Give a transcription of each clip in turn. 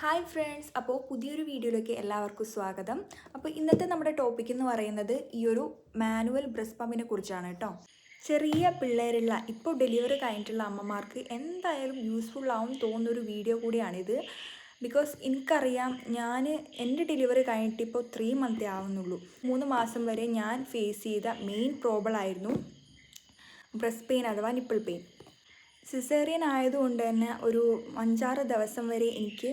Hi friends അപ്പോൾ പുതിയൊരു വീഡിയോയിലേക്ക് എല്ലാവർക്കും സ്വാഗതം. അപ്പോൾ ഇന്നത്തെ നമ്മുടെ ടോപ്പിക് എന്ന് പറയുന്നത് ഈ ഒരു മാനുവൽ ബ്രസ്റ്റ് പമ്പിനെ കുറിച്ചാണ് കേട്ടോ ചെറിയ പിള്ളേരുള്ള ഇപ്പോൾ ഡെലിവറി കഴിഞ്ഞിട്ടുള്ള അമ്മമാർക്ക് എന്തായാലും യൂസ്ഫുൾ ആവും തോന്നുന്ന ഒരു വീഡിയോ കൂടിയാണിത്. ബിക്കോസ് എനിക്കറിയാം ഞാൻ എന്റെ ഡെലിവറി കഴിഞ്ഞിട്ട് ഇപ്പോൾ ത്രീ മന്ത് ആവുന്നുള്ളൂ. മൂന്ന് മാസം വരെ ഞാൻ ഫേസ് ചെയ്ത മെയിൻ പ്രോബ്ലം ആയിരുന്നു ബ്രസ്റ്റ് പെയിൻ അഥവാ നിപ്പിൾ പെയിൻ സിസേറിയൻ ആയതുകൊണ്ട് തന്നെ ഒരു അഞ്ചാറ് ദിവസം വരെ എനിക്ക്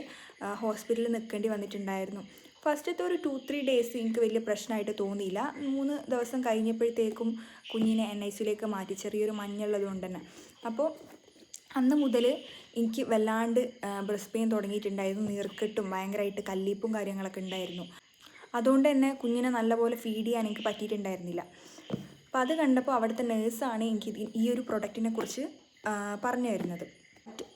ഹോസ്പിറ്റലിൽ നിൽക്കേണ്ടി വന്നിട്ടുണ്ടായിരുന്നു. ഫസ്റ്റത്തെ ഒരു ടു ത്രീ ഡേയ്സ് എനിക്ക് വലിയ പ്രശ്നമായിട്ട് തോന്നിയില്ല. മൂന്ന് ദിവസം കഴിഞ്ഞപ്പോഴത്തേക്കും കുഞ്ഞിനെ എൻ ഐ സിയിലേക്ക് മാറ്റി. ചെറിയൊരു മഞ്ഞുള്ളത് കൊണ്ട് തന്നെ. അപ്പോൾ അന്ന് മുതൽ എനിക്ക് വല്ലാണ്ട് ബ്രസ്റ്റ് പെയിൻ തുടങ്ങിയിട്ടുണ്ടായിരുന്നു. നീർക്കെട്ടും ഭയങ്കരമായിട്ട് കല്ലീപ്പും കാര്യങ്ങളൊക്കെ ഉണ്ടായിരുന്നു. അതുകൊണ്ട് തന്നെ കുഞ്ഞിനെ നല്ലപോലെ ഫീഡ് ചെയ്യാൻ എനിക്ക് പറ്റിയിട്ടുണ്ടായിരുന്നില്ല. അപ്പോൾ അത് കണ്ടപ്പോൾ അവിടുത്തെ നേഴ്സാണ് എനിക്ക് ഈ ഒരു പ്രൊഡക്റ്റിനെ കുറിച്ച് പറഞ്ഞു തരുന്നത്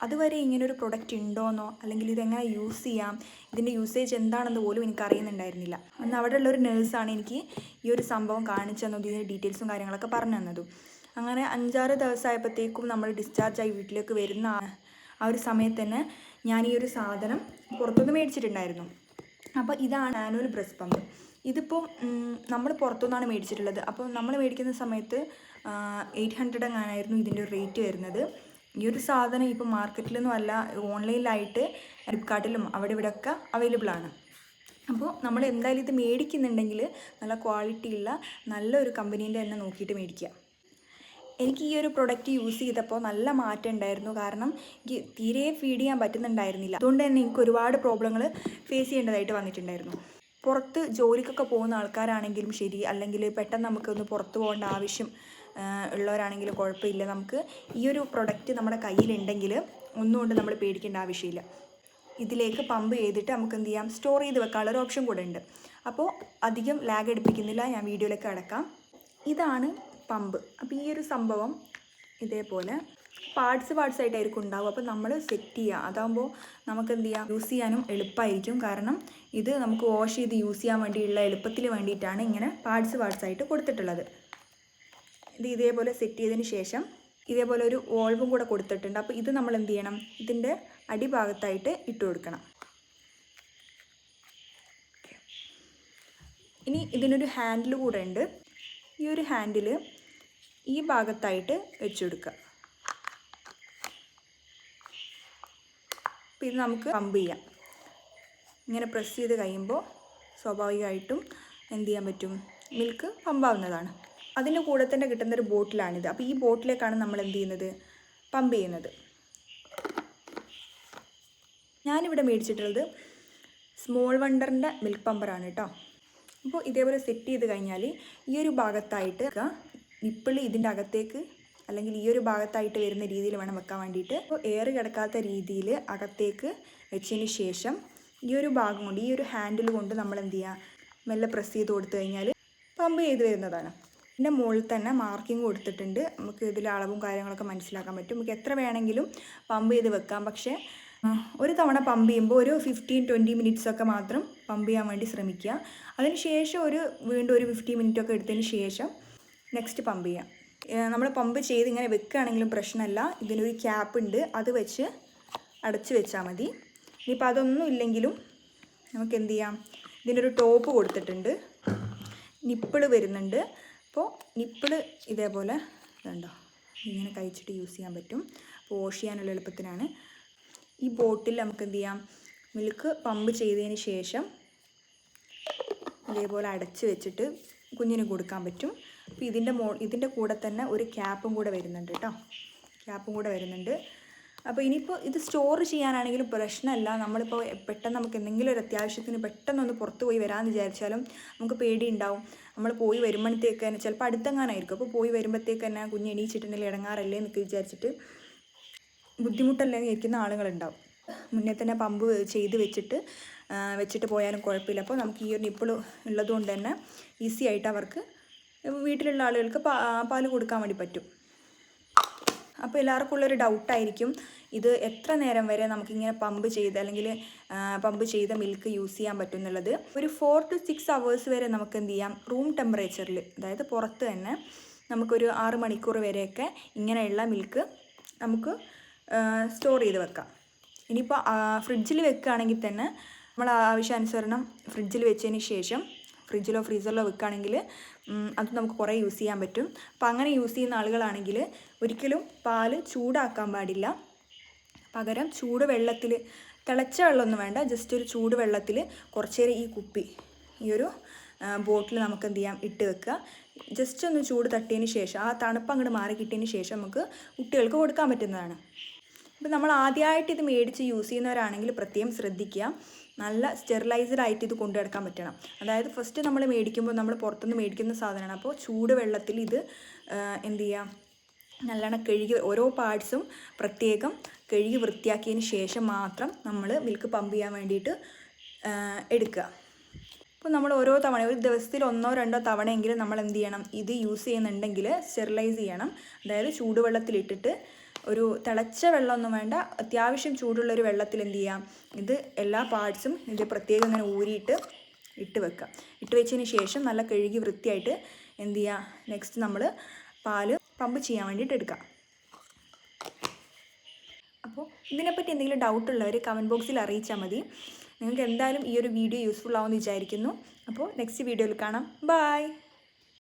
അതുവരെ ഇങ്ങനൊരു പ്രൊഡക്റ്റ് ഉണ്ടോയെന്നോ അല്ലെങ്കിൽ ഇതെങ്ങനെ യൂസ് ചെയ്യാം? ഇതിന്റെ യൂസേജ് എന്താണെന്ന് പോലും എനിക്ക് അറിയുന്നുണ്ടായിരുന്നില്ല അന്ന് അവിടെ ഉള്ളൊരു നേഴ്സാണ് എനിക്ക് ഈ ഒരു സംഭവം കാണിച്ചു തന്നത് ഇതിന്റെ ഡീറ്റെയിൽസും കാര്യങ്ങളൊക്കെ പറഞ്ഞു തന്നതും. അങ്ങനെ അഞ്ചാറ് ദിവസമായപ്പോഴത്തേക്കും നമ്മൾ ഡിസ്ചാർജായി വീട്ടിലേക്ക് വരുന്ന ആ- ഒരു സമയത്ത് തന്നെ ഞാൻ ഈ ഒരു സാധനം പുറത്തുനിന്ന് മേടിച്ചിട്ടുണ്ടായിരുന്നു. അപ്പോൾ ഇതാണ് ആനുവൽ ബ്രസ്റ്റ് പമ്പ് ഇതിപ്പോൾ നമ്മൾ പുറത്തുനിന്നാണ് മേടിച്ചിട്ടുള്ളത്. അപ്പോൾ നമ്മൾ മേടിക്കുന്ന സമയത്ത് എയ്റ്റ് ഹൺഡ്രഡ് എങ്ങാനായിരുന്നു ഇതിന്റെ ഒരു റേറ്റ് വരുന്നത്. ഈ ഒരു സാധനം ഇപ്പോൾ മാർക്കറ്റിലൊന്നും അല്ല ഓൺലൈനിലായിട്ട് ഫ്ലിപ്കാർട്ടിലും അവിടെ ഇവിടെ ഒക്കെ അവൈലബിൾ ആണ്. അപ്പോൾ നമ്മൾ എന്തായാലും ഇത് മേടിക്കുന്നുണ്ടെങ്കിൽ നല്ല ക്വാളിറ്റിയുള്ള നല്ലൊരു കമ്പനീന്റെ തന്നെ നോക്കിയിട്ട് മേടിക്കുക. എനിക്ക് ഈ ഒരു പ്രൊഡക്റ്റ് യൂസ് ചെയ്തപ്പോൾ നല്ല മാറ്റം ഉണ്ടായിരുന്നു. കാരണം എനിക്ക് തീരെ ഫീഡ് ചെയ്യാൻ പറ്റുന്നുണ്ടായിരുന്നില്ല. അതുകൊണ്ട് തന്നെ എനിക്ക് ഒരുപാട് പ്രോബ്ലങ്ങൾ ഫേസ് ചെയ്യേണ്ടതായിട്ട് വന്നിട്ടുണ്ടായിരുന്നു. പുറത്ത് ജോലിക്കൊക്കെ പോകുന്ന ആൾക്കാരാണെങ്കിലും ശരി അല്ലെങ്കിൽ പെട്ടെന്ന് നമുക്കൊന്ന് പുറത്ത് പോകേണ്ട ആവശ്യം ഉള്ളവരാണെങ്കിലും കുഴപ്പമില്ല. നമുക്ക് ഈ ഒരു പ്രൊഡക്റ്റ് നമ്മുടെ കയ്യിലുണ്ടെങ്കിൽ ഒന്നുകൊണ്ട് നമ്മൾ പേടിക്കേണ്ട ആവശ്യമില്ല. ഇതിലേക്ക് പമ്പ് ചെയ്തിട്ട് നമുക്ക് എന്ത് ചെയ്യാം? സ്റ്റോർ ചെയ്ത് വെക്കാനുള്ള ഒരു ഓപ്ഷൻ കൂടെ ഉണ്ട്. അപ്പോൾ അധികം ലാഗ് എടുപ്പിക്കുന്നില്ല. ഞാൻ വീഡിയോയിലേക്ക് അടക്കാം ഇതാണ് പമ്പ് അപ്പോൾ ഈ ഒരു സംഭവം ഇതേപോലെ പാർട്സ് പാർട്സ് ആയിട്ടായിരിക്കും ഉണ്ടാവും അപ്പോൾ നമ്മൾ സെറ്റ് ചെയ്യുക. അതാകുമ്പോൾ നമുക്ക് എന്ത് ചെയ്യാം? യൂസ് ചെയ്യാനും എളുപ്പമായിരിക്കും. കാരണം ഇത് നമുക്ക് വാഷ് ചെയ്ത് യൂസ് ചെയ്യാൻ വേണ്ടിയുള്ള എളുപ്പത്തിന് വേണ്ടിയിട്ടാണ് ഇങ്ങനെ പാർട്സ് പാർട്സ് ആയിട്ട് കൊടുത്തിട്ടുള്ളത്. ഇത് ഇതേപോലെ സെറ്റ് ചെയ്തതിന് ശേഷം ഇതേപോലെ ഒരു വോൾവും കൂടെ കൊടുത്തിട്ടുണ്ട്. അപ്പോൾ ഇത് നമ്മൾ എന്ത് ചെയ്യണം? ഇതിന്റെ അടിഭാഗത്തായിട്ട് ഇട്ട് കൊടുക്കണം. ഇനി ഇതിനൊരു ഹാൻഡിൽ കൂടെ ഉണ്ട്. ഈ ഒരു ഹാൻഡിൽ ഈ ഭാഗത്തായിട്ട് വെച്ചു കൊടുക്കുക. ഇത് നമുക്ക് പമ്പ് ചെയ്യാം. ഇങ്ങനെ പ്രസ് ചെയ്ത് കഴിയുമ്പോൾ സ്വാഭാവികമായിട്ടും എന്ത് ചെയ്യാൻ പറ്റും? മിൽക്ക് പമ്പാവുന്നതാണ് അതിന്റെ കൂടെ തന്നെ കിട്ടുന്നൊരു ബോട്ടിലാണിത് അപ്പോൾ ഈ ബോട്ടിലേക്കാണ് നമ്മൾ എന്ത് ചെയ്യുന്നത്? പമ്പ് ചെയ്യുന്നത്. ഞാനിവിടെ മേടിച്ചിട്ടുള്ളത് സ്മോൾ വണ്ടറിന്റെ മിൽക്ക് പമ്പറാണ് കേട്ടോ അപ്പോൾ ഇതേപോലെ സെറ്റ് ചെയ്ത് കഴിഞ്ഞാൽ ഈ ഒരു ഭാഗത്തായിട്ട് നിപ്പിൾ ഇതിന്റെ അകത്തേക്ക് അല്ലെങ്കിൽ ഈ ഒരു ഭാഗത്തായിട്ട് വരുന്ന രീതിയിൽ വേണം വെക്കാൻ വേണ്ടിയിട്ട്. അപ്പോൾ എയർ കിടക്കാത്ത രീതിയിൽ അകത്തേക്ക് വെച്ചതിന് ശേഷം ഈ ഒരു ഭാഗം കൊണ്ട് ഈ ഒരു ഹാൻഡിൽ കൊണ്ട് നമ്മൾ എന്ത് ചെയ്യുക മെല്ലെ പ്രസ് ചെയ്ത് കൊടുത്തു കഴിഞ്ഞാൽ പമ്പ് ചെയ്ത് വരുന്നതാണ്. ഇതിന്റെ മുകളിൽ തന്നെ മാർക്കിംഗ് കൊടുത്തിട്ടുണ്ട്. നമുക്ക് ഇതിൽ അളവും കാര്യങ്ങളൊക്കെ മനസ്സിലാക്കാൻ പറ്റും. നമുക്ക് എത്ര വേണമെങ്കിലും പമ്പ് ചെയ്ത് വെക്കാം. പക്ഷേ ഒരു തവണ പമ്പ് ചെയ്യുമ്പോൾ ഒരു ഫിഫ്റ്റീൻ ട്വന്റി മിനിറ്റ്സ് ഒക്കെ മാത്രം പമ്പ് ചെയ്യാൻ വേണ്ടി ശ്രമിക്കുക. അതിന് ശേഷം ഒരു വീണ്ടും ഒരു ഫിഫ്റ്റി മിനിറ്റ് ഒക്കെ എടുത്തതിന് ശേഷം നെക്സ്റ്റ് പമ്പ് ചെയ്യാം. നമ്മൾ പമ്പ് ചെയ്ത് ഇങ്ങനെ വെക്കുകയാണെങ്കിലും പ്രശ്നമല്ല ഇതിനൊരു ക്യാപ്പ് ഉണ്ട് അത് വെച്ച് അടച്ചു വെച്ചാൽ മതി. ഇനിയിപ്പോൾ അതൊന്നും ഇല്ലെങ്കിലും നമുക്ക് എന്ത് ചെയ്യാം? ഇതിനൊരു ടോപ്പ് കൊടുത്തിട്ടുണ്ട്. നിപ്പിൾ വരുന്നുണ്ട്. അപ്പോൾ നിപ്പിൾ ഇതേപോലെ ഇതുണ്ടോ? ഇങ്ങനെ കഴിച്ചിട്ട് യൂസ് ചെയ്യാൻ പറ്റും. അപ്പോൾ വാഷ് ചെയ്യാനുള്ള എളുപ്പത്തിനാണ്. ഈ ബോട്ടിൽ നമുക്ക് എന്ത് ചെയ്യാം? മിൽക്ക് പമ്പ് ചെയ്തതിന് ശേഷം ഇതേപോലെ അടച്ച് വെച്ചിട്ട് കുഞ്ഞിന് കൊടുക്കാൻ പറ്റും. അപ്പോൾ ഇതിന്റെ മോ ഇതിന്റെ കൂടെ തന്നെ ഒരു ക്യാപ്പും കൂടെ വരുന്നുണ്ട് കേട്ടോ. ക്യാപ്പും കൂടെ വരുന്നുണ്ട്. അപ്പോൾ ഇനിയിപ്പോൾ ഇത് സ്റ്റോർ ചെയ്യാനാണെങ്കിലും പ്രശ്നമല്ല. നമ്മളിപ്പോൾ പെട്ടെന്ന് നമുക്ക് എന്തെങ്കിലും ഒരു അത്യാവശ്യത്തിന് പെട്ടെന്നൊന്ന് പുറത്ത് പോയി വരാമെന്ന് വിചാരിച്ചാലും നമുക്ക് പേടി ഉണ്ടാവും നമ്മൾ പോയി വരുമ്പോഴത്തേക്ക് തന്നെ ചിലപ്പോൾ അടുത്തെങ്ങാനായിരിക്കും. അപ്പോൾ പോയി വരുമ്പോഴത്തേക്ക് തന്നെ കുഞ്ഞ് എണീച്ചിട്ടുണ്ടെങ്കിൽ ഇടങ്ങാറല്ലേ എന്നൊക്കെ വിചാരിച്ചിട്ട് ബുദ്ധിമുട്ടല്ലേ ഇരിക്കുന്ന ആളുകളുണ്ടാവും. മുന്നേ തന്നെ പമ്പ് ചെയ്ത് വെച്ചിട്ട് വെച്ചിട്ട് പോയാലും കുഴപ്പമില്ല. അപ്പോൾ നമുക്ക് ഈ ഒരു നിപ്പിൾ ഉള്ളതുകൊണ്ട് തന്നെ ഈസി ആയിട്ട് അവർക്ക് വീട്ടിലുള്ള ആളുകൾക്ക് പാ പാൽ കൊടുക്കാൻ വേണ്ടി പറ്റും. അപ്പോൾ എല്ലാവർക്കും ഉള്ളൊരു ഡൗട്ടായിരിക്കും ഇത് എത്ര നേരം വരെ നമുക്കിങ്ങനെ പമ്പ് ചെയ്ത് അല്ലെങ്കിൽ പമ്പ് ചെയ്ത മിൽക്ക് യൂസ് ചെയ്യാൻ പറ്റും എന്നുള്ളത് ഒരു ഫോർ ടു സിക്സ് അവേഴ്സ് വരെ നമുക്ക് എന്ത് ചെയ്യാം? റൂം ടെമ്പറേച്ചറിൽ അതായത് പുറത്ത് തന്നെ നമുക്കൊരു ആറ് മണിക്കൂർ വരെയൊക്കെ ഇങ്ങനെയുള്ള മിൽക്ക് നമുക്ക് സ്റ്റോർ ചെയ്ത് വെക്കാം. ഇനിയിപ്പോൾ ഫ്രിഡ്ജിൽ വെക്കുകയാണെങ്കിൽ തന്നെ നമ്മൾ ആവശ്യാനുസരണം ഫ്രിഡ്ജിൽ വെച്ചതിന് ശേഷം ഫ്രിഡ്ജിലോ ഫ്രീസറിലോ വെക്കുകയാണെങ്കിൽ അത് നമുക്ക് കുറേ യൂസ് ചെയ്യാൻ പറ്റും. അപ്പോൾ അങ്ങനെ യൂസ് ചെയ്യുന്ന ആളുകളാണെങ്കിൽ ഒരിക്കലും പാൽ ചൂടാക്കാൻ പാടില്ല. പകരം ചൂട് വെള്ളത്തിൽ തിളച്ച വെള്ളമൊന്നും വേണ്ട ജസ്റ്റ് ഒരു ചൂട് വെള്ളത്തിൽ കുറച്ച് നേരം ഈ കുപ്പി ഈ ഒരു ബോട്ടിൽ നമുക്ക് എന്ത് ചെയ്യാം ഇട്ട് വെക്കുക. ജസ്റ്റ് ഒന്ന് ചൂട് തട്ടിയതിന് ശേഷം ആ തണുപ്പ് അങ്ങോട്ട് മാറി കിട്ടിയതിന് ശേഷം നമുക്ക് കുട്ടികൾക്ക് കൊടുക്കാൻ പറ്റുന്നതാണ്. ഇപ്പം നമ്മൾ ആദ്യമായിട്ട് ഇത് മേടിച്ച് യൂസ് ചെയ്യുന്നവരാണെങ്കിൽ പ്രത്യേകം ശ്രദ്ധിക്കുക. നല്ല സ്റ്റെറിലൈസ്ഡ് ആയിട്ട് ഇത് കൊണ്ടു നടക്കാൻ പറ്റണം. അതായത് ഫസ്റ്റ് നമ്മൾ മേടിക്കുമ്പോൾ നമ്മൾ പുറത്തുനിന്ന് മേടിക്കുന്ന സാധനമാണ്. അപ്പോൾ ചൂട് വെള്ളത്തിൽ ഇത് എന്ത് ചെയ്യുക നല്ലോണം കഴുകി ഓരോ പാർട്സും പ്രത്യേകം കഴുകി വൃത്തിയാക്കിയതിന് ശേഷം മാത്രം നമ്മൾ മിൽക്ക് പമ്പ് ചെയ്യാൻ വേണ്ടിയിട്ട് എടുക്കുക. അപ്പോൾ നമ്മൾ ഓരോ തവണ ഒരു ദിവസത്തിൽ ഒന്നോ രണ്ടോ തവണയെങ്കിലും നമ്മൾ എന്ത് ചെയ്യണം? ഇത് യൂസ് ചെയ്യുന്നുണ്ടെങ്കിൽ സ്റ്റെറിലൈസ് ചെയ്യണം. അതായത് ചൂടുവെള്ളത്തിലിട്ടിട്ട് ഒരു തിളച്ച വെള്ളമൊന്നും വേണ്ട. അത്യാവശ്യം ചൂടുള്ള ഒരു വെള്ളത്തിൽ എന്ത് ചെയ്യാം? ഇത് എല്ലാ പാർട്സും ഇത് പ്രത്യേകം ഇങ്ങനെ ഊരിയിട്ട് ഇട്ട് വെക്കുക ഇട്ട് വെച്ചതിന് ശേഷം നല്ല കഴുകി വൃത്തിയായിട്ട് എന്ത് ചെയ്യുക നെക്സ്റ്റ് നമ്മൾ പാൽ പമ്പ് ചെയ്യാൻ വേണ്ടിയിട്ട് എടുക്കാം. അപ്പോൾ ഇതിനെപ്പറ്റി എന്തെങ്കിലും ഡൗട്ട് ഉള്ളവർ കമന്റ് ബോക്സിൽ അറിയിച്ചാൽ മതി. നിങ്ങൾക്ക് എന്തായാലും ഈ ഒരു വീഡിയോ യൂസ്ഫുൾ ആവുമെന്ന് വിചാരിക്കുന്നു. അപ്പോൾ നെക്സ്റ്റ് വീഡിയോയിൽ കാണാം. ബൈ